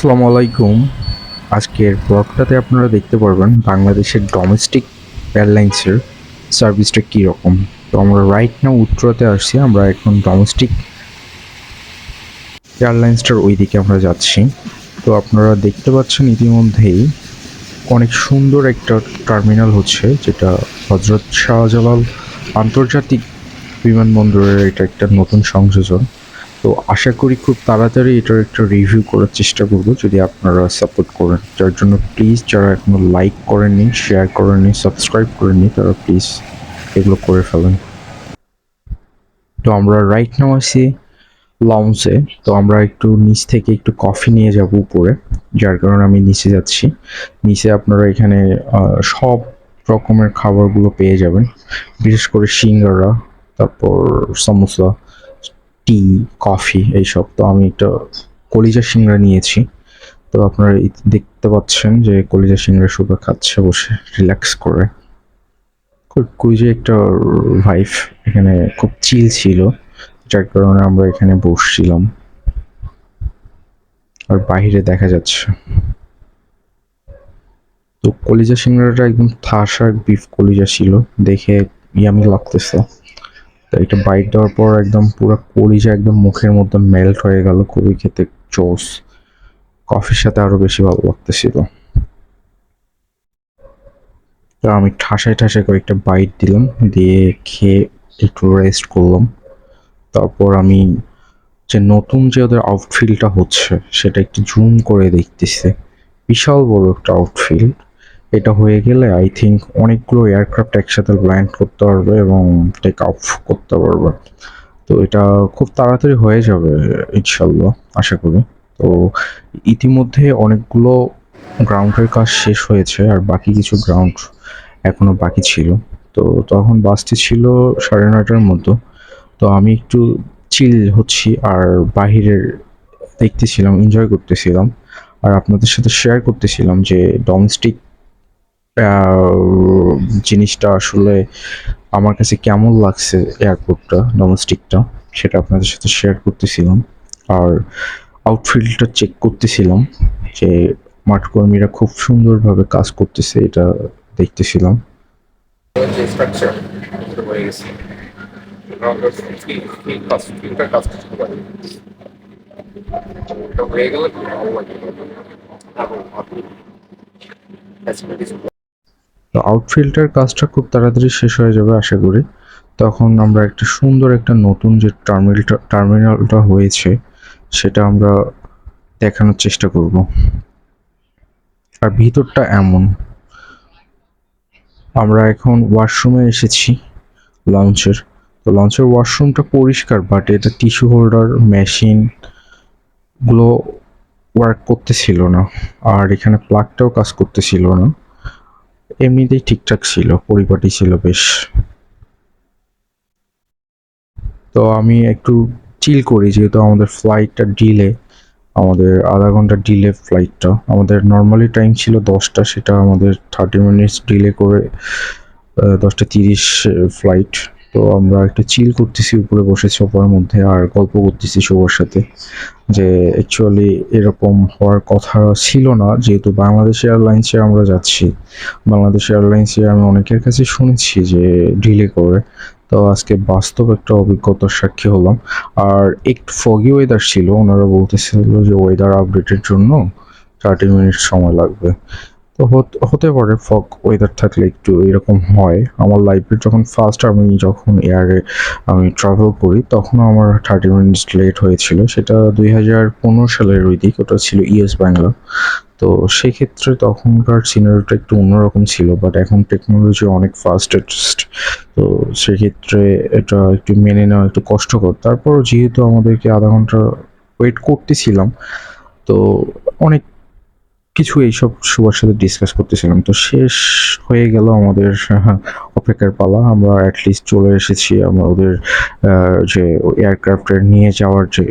আসসালামু আলাইকুম। আজকের ব্লগটাতে আপনারা দেখতে পারবেন বাংলাদেশের ডোমেস্টিক এয়ারলাইন্সের সার্ভিসটা কীরকম তো আমরা রাইট নাও উত্তরাতে আসছি, আমরা এখন ডোমেস্টিক এয়ারলাইন্সটার ওই দিকে আমরা যাচ্ছি। তো আপনারা দেখতে পাচ্ছেন ইতিমধ্যেই অনেক সুন্দর একটা টার্মিনাল হচ্ছে, যেটা হজরত শাহজালাল আন্তর্জাতিক বিমানবন্দরের এটা একটা নতুন সংযোজন। তো আশা করি খুব তাড়াতাড়ি এটার একটা রিভিউ করার চেষ্টা করব, যদি আপনারা সাপোর্ট করেন। যার জন্য প্লিজ যারা এখনও লাইক করেননি শেয়ার করেননি সাবস্ক্রাইব করেননি, তারা প্লিজ এগুলো করে ফেলেন। তো আমরা রাইট নাও আছি লঞ্চে তো আমরা একটু নিচ থেকে একটু কফি নিয়ে যাব উপরে, যার কারণে আমি নিচে যাচ্ছি। নিচে আপনারা এখানে সব রকমের খাবারগুলো পেয়ে যাবেন। বিশেষ করে সিঙ্গারা, তারপর সমোসা টি কফি এইসব। তো আমি একটা কলিজা সিংড়া নিয়েছি। তো আপনারা দেখতে পাচ্ছেন যে কলিজা সিংড়া শুধু খাচ্ছে বসে রিল্যাক্স করে। কুইজে একটা ভাইফ এখানে খুব চিল ছিল, যার কারণে আমরা এখানে বসছিলাম। আর বাইরে দেখা যাচ্ছে। তো কলিজা সিংড়াটা একদম থাসা বিফ কলিজা ছিল, দেখে ইয়ামি লাগতেছে। তো এটা বাইট দেওয়ার পর একদম পুরো কলিজা একদম মুখের মধ্যে মেল্ট হয়ে গেল, খুবই খেতে জোস। কফির সাথে আরও বেশি ভালো লাগতেছিল। তো আমি ঠাসায় ঠাসায় কয়েকটা বাইট দিলাম, দিয়ে খেয়ে একটু রেস্ট করলাম। তারপর আমি যে নতুন যে ওদের আউটফিল্ডটা হচ্ছে, সেটা একটু জুম করে দেখতেছে। বিশাল বড় একটা আউটফিল্ড এটা হয়ে গেলে আই থিঙ্ক অনেকগুলো এয়ারক্রাফট একসাথে ল্যান্ড করতে পারবে এবং টেক অফ করতে পারবে। তো এটা খুব তাড়াতাড়ি হয়ে যাবে ইনশাল্লাহ, আশা করি। তো ইতিমধ্যে অনেকগুলো গ্রাউন্ডের কাজ শেষ হয়েছে আর বাকি কিছু গ্রাউন্ড এখনও বাকি ছিল। তো তখন বাসটি ছিল সাড়ে নয়টার মতো তো আমি একটু চিল হচ্ছি আর বাহিরের দেখতেছিলাম এনজয় করতেছিলাম। আর আপনাদের সাথে শেয়ার করতেছিলাম যে ডোমেস্টিক জিনিসটা আসলে আমার কাছে কেমন লাগছে এয়ারপোর্টটা ডোমেস্টিকটা সেটা আপনাদের সাথে শেয়ার করতেছিলাম। আর আউটফিল্ডটা চেক করতেছিলাম যে মাঠ কর্মীরা খুব সুন্দরভাবে কাজ করতেছে, এটা দেখতেছিলাম। তো আউটফিল্ডের কাজটা খুব তাড়াতাড়ি শেষ হয়ে যাবে আশা করি। তখন আমরা একটা সুন্দর একটা নতুন যে টার্মিনালটা টার্মিনালটা হয়েছে, সেটা আমরা দেখানোর চেষ্টা করব। আর ভিতরটা এমন। আমরা এখন ওয়াশরুমে এসেছি লঞ্চের তো লঞ্চের ওয়াশরুমটা পরিষ্কার বাট এটা টিস্যু হোল্ডার মেশিনগুলো ওয়ার্ক করতেছিল না। আর এখানে প্লাগটাও কাজ করতেছিল না। এমনিতেই ঠিকঠাক ছিল, পরিপাটি ছিল বেশ। তো আমি একটু চিল করি, যেহেতু আমাদের ফ্লাইটটা ডিলে আমাদের আধা ঘণ্টা ডিলে ফ্লাইটটা আমাদের নর্মালি টাইম ছিল দশটা, সেটা আমাদের থার্টি মিনিটস ডিলে করে দশটা তিরিশ ফ্লাইট তো আমরা একটু চিল করতেছি, উপরে বসে সোফার মধ্যে আর গল্প করতেছি সবার সাথে। যে অ্যাকচুয়ালি এরকম হওয়ার কথা ছিল না, যেহেতু বাংলাদেশ এয়ারলাইন্সে আমরা যাচ্ছি। বাংলাদেশ এয়ারলাইন্সে আমি অনেকের কাছে শুনেছি যে ডিলে করে। তো আজকে বাস্তব একটা অভিজ্ঞতার সাক্ষী হলাম। আর একটু ফগি ওয়েদার ছিল, ওনারা বলতেছিল যে ওয়েদার আপডেটের জন্য থার্টি মিনিট সময় লাগবে। হত- পারে ফগ ওয়েদার থাকলে একটু এরকম হয়। আমার লাইফে যখন ফার্স্ট আমি যখন এয়ারে আমি ট্রাভেল করি, তখন আমার থার্টি মিনিটস লেট হয়েছিল। সেটা দুই হাজার পনেরো সালের ওই দিক, ওটা ছিল ইয়েস বাংলা তো সেক্ষেত্রে তখনকার সিনারিটা একটু অন্যরকম ছিল বাট এখন টেকনোলজি অনেক ফাস্ট তো সেক্ষেত্রে এটা একটু মেনে নেওয়া একটু কষ্টকর। তারপর যেহেতু আমাদেরকে আধা ঘণ্টা ওয়েট করতেছিলাম, তো অনেক কিছু এইসব সবার সাথে ডিসকাস করতেছিলাম। তো শেষ হয়ে গেল আমাদের আহ, অপেক্ষার পালা। আমরা অ্যাটলিস্ট চলে এসেছি আমরা ওদের যে এয়ারক্রাফটের নিয়ে যাওয়ার যে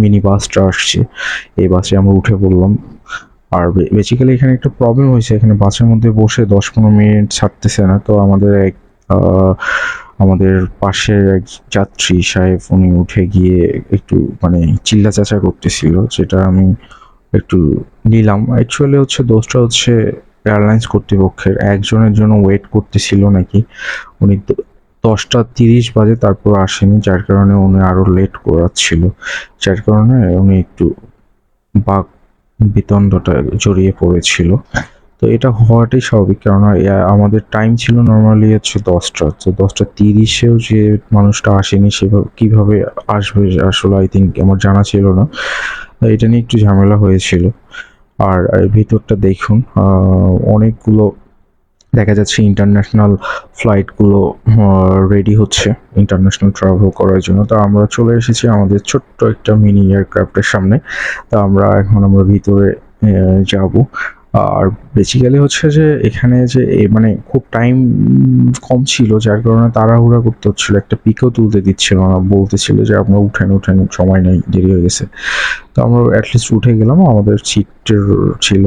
মিনি বাসটা আসছে এই বাসে আমরা উঠে পড়লাম। আর বেসিক্যালি এখানে একটা প্রবলেম হয়েছে। এখানে বাসের মধ্যে বসে দশ পনেরো মিনিট ছাড়তেছে না। তো আমাদের এক আমাদের পাশের এক যাত্রী সাহেব উনি উঠে গিয়ে একটু মানে চিল্লা চাচা করতেছিল যেটা আমি একটু নিলাম। অ্যাকচুয়ালি হচ্ছে দোষটা হচ্ছে এয়ারলাইন্স কর্তৃপক্ষের। একজনের জন্য ওয়েট করতেছিল নাকি। উনি দশটা তিরিশ বাজে তারপর আসেনি, যার কারণে উনি আরও লেট করাচ্ছিল। যার কারণে উনি একটু বাঘ বিতণ্ডটা জড়িয়ে পড়েছিল। তো এটা হওয়াটাই স্বাভাবিক, কেননা আমাদের টাইম ছিল নর্মালি হচ্ছে দশটা। তো দশটা তিরিশেও যে মানুষটা আসেনি, সেভাবে কীভাবে আসবে আসলে আই থিঙ্ক আমার জানা ছিল না। এটা নিয়ে একটু ঝামেলা হয়েছিল। আর ভিতরটা দেখুন অনেকগুলো দেখা যাচ্ছে ইন্টারন্যাশনাল ফ্লাইটগুলো রেডি হচ্ছে ইন্টারন্যাশনাল ট্রাভেল করার জন্য। তো আমরা চলে এসেছি আমাদের ছোট্ট একটা মিনি এয়ারক্রাফ্টের সামনে। তো আমরা এখন আমরা ভিতরে যাব। আর বেসিক্যালি হচ্ছে যে এখানে যে মানে খুব টাইম কম ছিল যার কারণে তাড়াহুড়া করতে হচ্ছিল। একটা পিকও তুলতে দিচ্ছিল না বলতেছিল যে আপনারা উঠেন উঠেন সময় নেই দেরি হয়ে গেছে। তো আমরা অ্যাটলিস্ট উঠে গেলাম আমাদের সিটের ছিল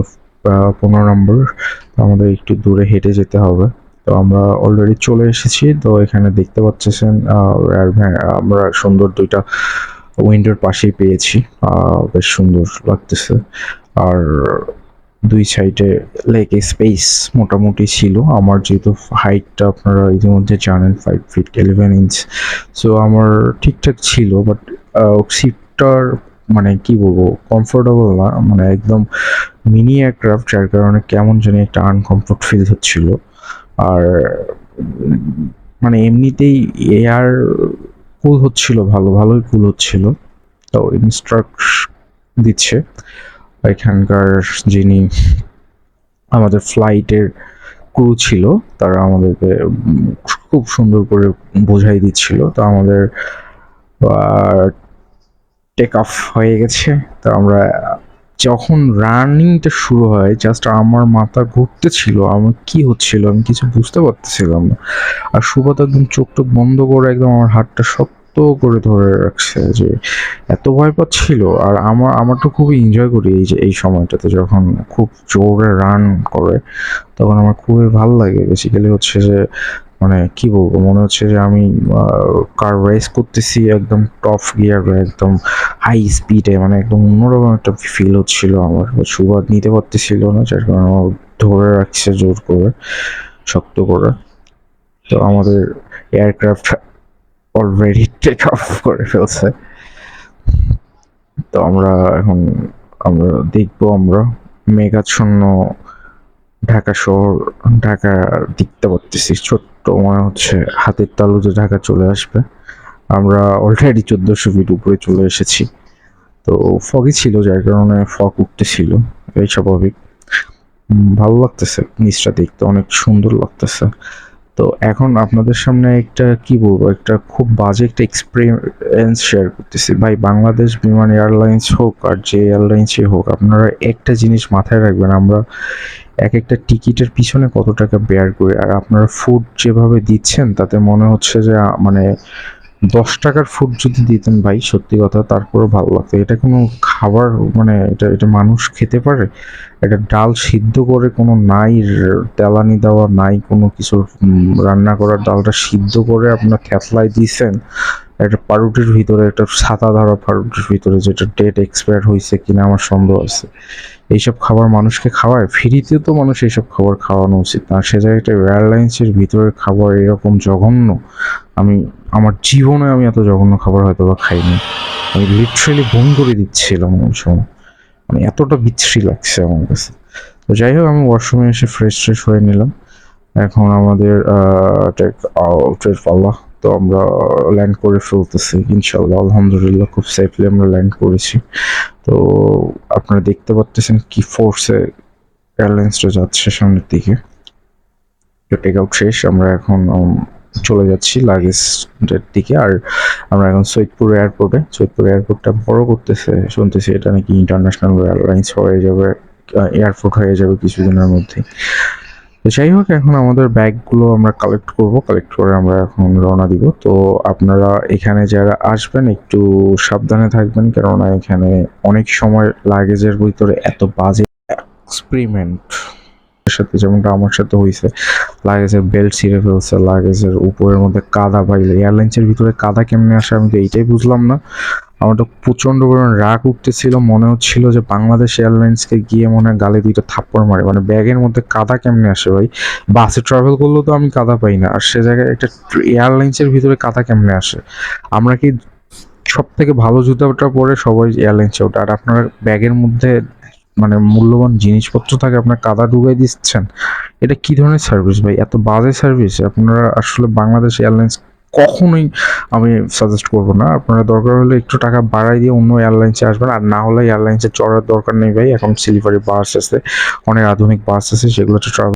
পনেরো নম্বর আমাদের একটু দূরে হেঁটে যেতে হবে। তো আমরা অলরেডি চলে এসেছি তো এখানে দেখতে পাচ্ছেন হ্যাঁ, আমরা সুন্দর দুইটা উইন্ডোর পাশেই পেয়েছি। বেশ সুন্দর লাগতেছে। আর দুই সাইডে লেগ স্পেস মোটামুটি ছিল। আমার যেহেতু হাইটটা আপনারা ইতিমধ্যে জানেন five feet eleven inch so আমার ঠিকঠাক ছিল বাট সিটটার মানে কি বলব কমফোর্টেবল না মানে একদম মিনি এয়ারক্রাফট যার কারণে কেমন জানি একটা আনকমফোর্ট ফিল হচ্ছিল। আর মানে এমনিতেই এয়ার কুল হচ্ছিল, ভালো, ভালোই কুল হচ্ছিল। তো ইনস্ট্রাক্ট দিচ্ছে। এখানকার যিনি আমাদের ফ্লাইটের ক্রু ছিল, তারা আমাদেরকে খুব সুন্দর করে বোঝাই দিচ্ছিল। তো আমাদের টেক অফ হয়ে গেছে। তো আমরা যখন রানিংটা শুরু হয় জাস্ট আমার মাথা ঘুরতেছিল, আমার কি হচ্ছিল আমি কিছু বুঝতে পারতেছিলাম না। আর সুবাদ একদম চোখ টোক বন্ধ করে একদম আমার হাতটা শক্ত করে ধরে রাখছে যে এত ভয় পাচ্ছিল। আর আমার আমার তো খুবই এনজয় করি এই যে, এই সময়টাতে যখন খুব জোরে রান করে, তখন আমার খুবই ভালো লাগে। বেসিক্যালি হচ্ছে যে মানে কি বলব, মনে হচ্ছে যে আমি কার রেস করতেছি একদম টপ গিয়ারে একদম হাই স্পিডে মানে একদম অন্যরকম একটা ফিল হচ্ছিল আমার। সুবাদ নিতে পারতেছিল না, যার কারণে আমার ধরে রাখছে জোর করে, শক্ত করে। তো আমাদের এয়ারক্রাফট অলরেডি টেক অফ করে ফেলছে। তো আমরা এখন, আমরা দেখব, আমরা মেঘাচ্ছন্ন ঢাকা শহর ঢাকা দেখতে পারতেছি ছোট্ট মনে হচ্ছে হাতের তালুতে ঢাকা চলে আসবে। আমরা অলরেডি চোদ্দোশো ফিট উপরে চলে এসেছি। তো ফগই ছিল, যার কারণে ফগ উঠতেছিল, এই স্বাভাবিক। ভালো লাগতেছে, নিচটা দেখতে অনেক সুন্দর লাগতেছে। তো এখন আপনাদের সামনে একটা, কি বলব, একটা খুব বাজে একটা এক্সপিরিয়েন্স শেয়ার করতেছি। ভাই, বাংলাদেশ বিমান এয়ারলাইন্স হোক আর যে এয়ারলাইন্সই হোক, আপনারা একটা জিনিস মাথায় রাখবেন, আমরা এক একটা টিকিটের পিছনে কত টাকা বেয়ার করি। আর আপনারা ফুড যেভাবে দিচ্ছেন, তাতে মনে হচ্ছে যে মানে দশ টাকার ফুড যদি দিতেন ভাই, সত্যি কথা তারপরে ভালো লাগতো। এটা কোনো খাবার মানে এটা এটা মানুষ খেতে পারে? এটা ডাল সিদ্ধ করে কোনো নাই, তেলানি দেওয়া নাই, কোনো কিছু রান্না করার ডালটা সিদ্ধ করে আপনার থ্যাতলায় দিয়েছেন একটা পাউরুটির ভিতরে, একটা ছাতা ধরা পাউরুটির ভিতরে যেটা ডেট এক্সপায়ার হয়েছে কিনা আমার সন্দেহ আছে। এইসব খাবার মানুষকে খাওয়ায়, ফ্রিতেও তো মানুষ এইসব খাবার খাওয়ানো উচিত না। সে জায়গাটা এয়ারলাইন্সের ভিতরের খাবার এরকম জঘন্য, আমি, আমার জীবনে আমি এত জঘন্য খাবার হয়তো বা খাইনি। আমি লিটারেলি বমি করে দিচ্ছিলাম ওই সময়। মানে এতটা বিচ্ছিরি লাগছে আমার কাছে। তো যাই হোক, আমি ওয়াশরুমে এসে ফ্রেশ ফ্রেশ হয়ে নিলাম। এখন আমাদের পাল্লা তো আমরা ল্যান্ড করে ফেলতেছি। ইনশাল্লাহ আলহামদুলিল্লাহ খুব সেফলি আমরা ল্যান্ড করেছি। তো আপনারা দেখতে পাচ্ছেন কি ফোর্সে এয়ারলাইন্সটা যাচ্ছে সামনের দিকে। তো টেক আউট শেষ, আমরা এখন চলে যাচ্ছি লাগেজের দিকে। আর আমরা এখন সৈয়দপুর এয়ারপোর্টে সৈয়দপুর এয়ারপোর্টটা বড় করতেছে, শুনতেছি এটা নাকি ইন্টারন্যাশনাল এয়ারলাইন্স হয়ে যাবে এয়ারপোর্ট হয়ে যাবে কিছুদিনের মধ্যে তো যাই হোক, এখন আমাদের ব্যাগগুলো আমরা কালেক্ট করব। কালেক্ট করে আমরা এখন রওনা দিব। তো আপনারা এখানে যারা আসবেন, একটু সাবধানে থাকবেন, কেননা এখানে অনেক সময় লাগেজের ভিতরে এত বাজে এক্সপেরিমেন্ট লোকের সাথে যেমনটা আমার সাথে হয়েছে লাগেজের বেল্ট ছিঁড়ে ফেলছে, লাগেজের উপরের মধ্যে কাদা পাইলে এয়ারলাইন্সের ভিতরে কাদা কেমনে আসে আমি তো এইটাই বুঝলাম না। আমার তো প্রচণ্ড পরিমাণ রাগ উঠতেছিল, মনে হচ্ছিল যে বাংলাদেশ এয়ারলাইন্সকে গিয়ে মনে হয় গালে দুইটা থাপ্পড় মারে। মানে ব্যাগের মধ্যে কাদা কেমনে আসে ভাই? বাসে ট্রাভেল করলেও তো আমি কাদা পাই না, আর সে জায়গায় একটা এয়ারলাইন্সের ভিতরে কাদা কেমনে আসে? আমরা কি সব থেকে ভালো জুতাটা পরে সবাই এয়ারলাইন্সে ওটা আর আপনার ব্যাগের মধ্যে মানে মূল্যবান জিনিসপত্র থাকে আপনার কাদা ডুবাই দিচ্ছেন, এটা কি ধরনের সার্ভিস ভাই? এত বাজে সার্ভিস আপনারা আসলে বাংলাদেশ এয়ারলাইন্স কখনোই আমি সাজেস্ট করব না। আপনারা দরকার হলে একটু টাকা বাড়াই দিয়ে অন্য এয়ারলাইন্সে আসবেন, আর না হলে এয়ারলাইন্সে চড়ার দরকার নেই ভাই। এখন সিলিভারি বাস আছে, অনেক আধুনিক বাস আছে, সেগুলোতে ট্রাভেল